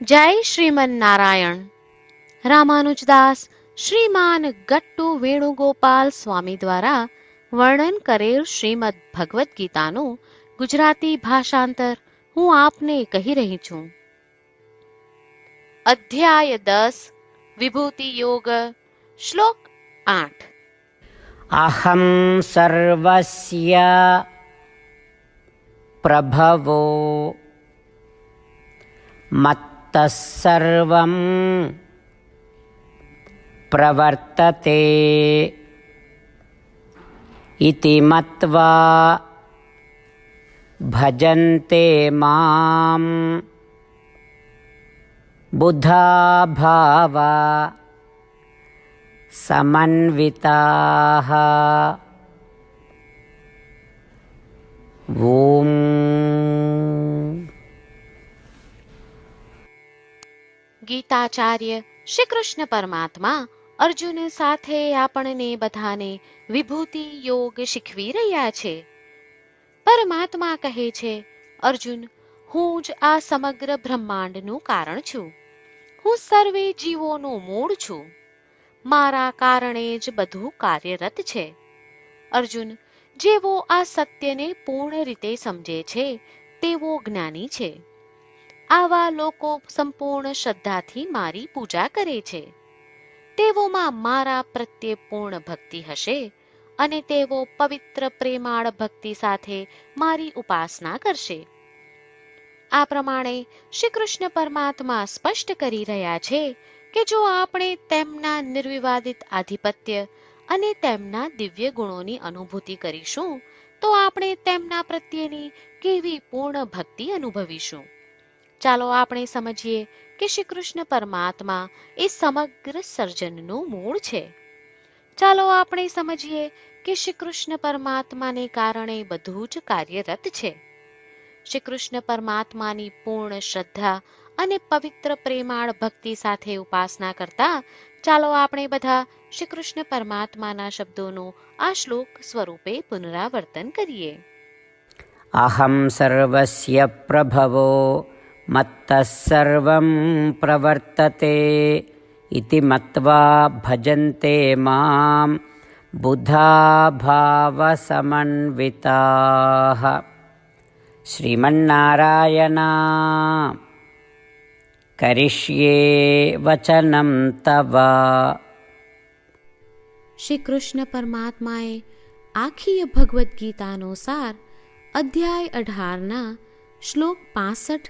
જય શ્રીમન નારાયણ રામાનુજદાસ શ્રીમાન ગટ્ટુ વેણુગોપાલ સ્વામી દ્વારા વર્ણન કરેલ શ્રીમદ ભગવદ્ ગીતાનું ગુજરાતી ભાષાંતર હું આપને કહી રહી છું. અધ્યાય દસ, વિભૂતિ યોગ, શ્લોક આઠ. અહમ સર્વસ્ય પ્રભવો. તત્સર્વં પ્રવર્તતે ઇતિ મત્વા ભજન્તે મામ બુધા ભાવા સમન્વિતાહ ॐ ગીતાચાર્ય શ્રી કૃષ્ણ પરમાત્મા અર્જુન સાથે આપણને બધાને વિભૂતિ યોગ શીખવી રહ્યા છે. પરમાત્મા કહે છે, અર્જુન, હું જ આ સમગ્ર બ્રહ્માંડનું કારણ છું. હું સર્વે જીવોનું મૂળ છું. મારા કારણે જ બધું કાર્યરત છે. અર્જુન, જેવો આ સત્યને પૂર્ણ રીતે સમજે છે, તેવો જ્ઞાની છે. આવા લોકો સંપૂર્ણ શ્રદ્ધાથી મારી પૂજા કરે છે. તેઓમાં મારા પ્રત્યે પૂર્ણ ભક્તિ હશે અને તેઓ પવિત્ર પ્રેમાળ ભક્તિ સાથે મારી ઉપાસના કરશે. આ પ્રમાણે શ્રી કૃષ્ણ પરમાત્મા સ્પષ્ટ કરી રહ્યા છે કે જો આપણે તેમના નિર્વિવાદિત આધિપત્ય અને તેમના દિવ્ય ગુણોની અનુભૂતિ કરીશું, તો આપણે તેમના પ્રત્યેની કેવી પૂર્ણ ભક્તિ અનુભવીશું. ચાલો આપણે સમજીએ કે શ્રી કૃષ્ણ પરમાત્મા એ સમગ્ર સર્જનનું મૂળ છે. ચાલો આપણે સમજીએ કે શ્રી કૃષ્ણ પરમાત્માને કારણે બધું જ કાર્યરત છે. શ્રી કૃષ્ણ પરમાત્માની પૂર્ણ શ્રદ્ધા અને પવિત્ર પ્રેમાળ ભક્તિ સાથે ઉપાસના કરતા ચાલો આપણે બધા શ્રી કૃષ્ણ પરમાત્માના શબ્દોનું આ શ્લોક સ્વરૂપે પુનરાવર્તન કરીએ. અહમ સર્વસ્ય પ્રભવો मत्तः सर्वं प्रवर्तते इति मत्वा भजन्ते मां बुधा भावसमन्विताः श्रीमन्नारायणा करिष्ये वचनं तव શ્રી કૃષ્ણ પરમાત્માએ આખી ભગવદ્ ગીતાનો સાર અધ્યાય અઢારના શ્લોક પાસઠ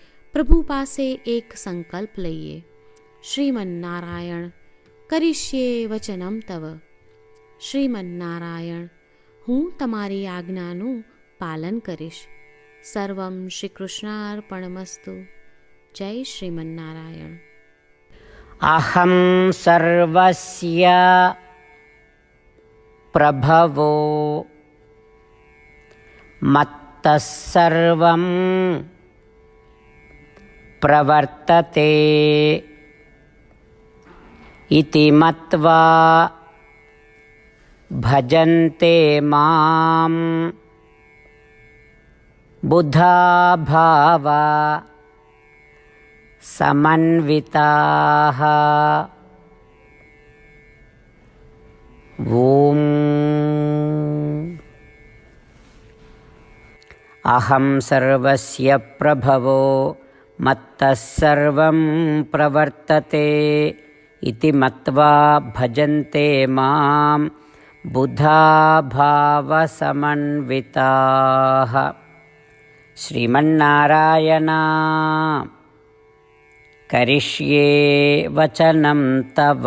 પ્રભુ પાસે એક સંકલ્પ લઈએ શ્રીમન્નારાયણ કરીશ્યે વચનમ તવ શ્રીમન્નારાયણ હું તમારી આજ્ઞાનું પાલન કરીશ સર્વમ શ્રી કૃષ્ણાર્પણમસ્તુ જય શ્રીમન્નારાયણ અહં સર્વસ્ય પ્રભવો મત્તઃ સર્વં प्रवर्तते। इति मत्वा भजन्ते माम्। बुधा समन्विताः। ॐ। अहं सर्वस्य प्रभवो। मत्तः सर्वं प्रवर्तते इति मत्वा भजन्ते मां बुधा भावसमन्विताः श्रीमन्नारायणा करिष्ये वचनं तव